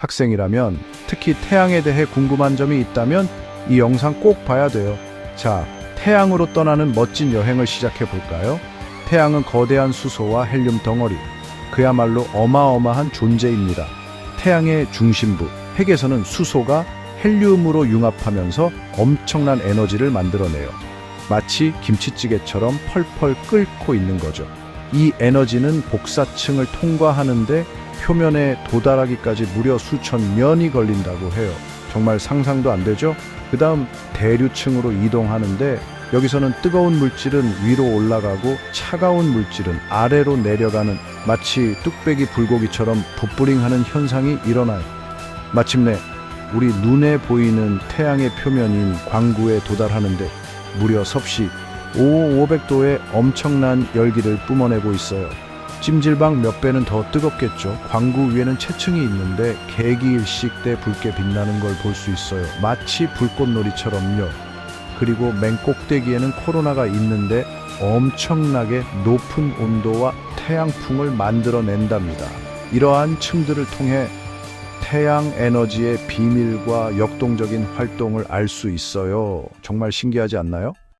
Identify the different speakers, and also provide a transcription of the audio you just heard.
Speaker 1: 학생이라면 특히 태양에 대해 궁금한 점이 있다면 이 영상 꼭 봐야 돼요. 자, 태양으로 떠나는 멋진 여행을 시작해 볼까요? 태양은 거대한 수소와 헬륨 덩어리, 그야말로 어마어마한 존재입니다. 태양의 중심부, 핵에서는 수소가 헬륨으로 융합하면서 엄청난 에너지를 만들어내요. 마치 김치찌개처럼 펄펄 끓고 있는 거죠. 이 에너지는 복사층을 통과하는데 표면에 도달하기까지 무려 수천 년이 걸린다고 해요. 정말 상상도 안 되죠? 그 다음 대류층으로 이동하는데 여기서는 뜨거운 물질은 위로 올라가고 차가운 물질은 아래로 내려가는 마치 뚝배기 불고기처럼 부뿌링하는 현상이 일어나요. 마침내 우리 눈에 보이는 태양의 표면인 광구에 도달하는데 무려 섭씨 5,500도의 엄청난 열기를 뿜어내고 있어요. 찜질방 몇 배는 더 뜨겁겠죠. 광구 위에는 채층이 있는데 개기일식 때 붉게 빛나는 걸 볼 수 있어요. 마치 불꽃놀이처럼요. 그리고 맨 꼭대기에는 코로나가 있는데 엄청나게 높은 온도와 태양풍을 만들어낸답니다. 이러한 층들을 통해 태양 에너지의 비밀과 역동적인 활동을 알 수 있어요. 정말 신기하지 않나요?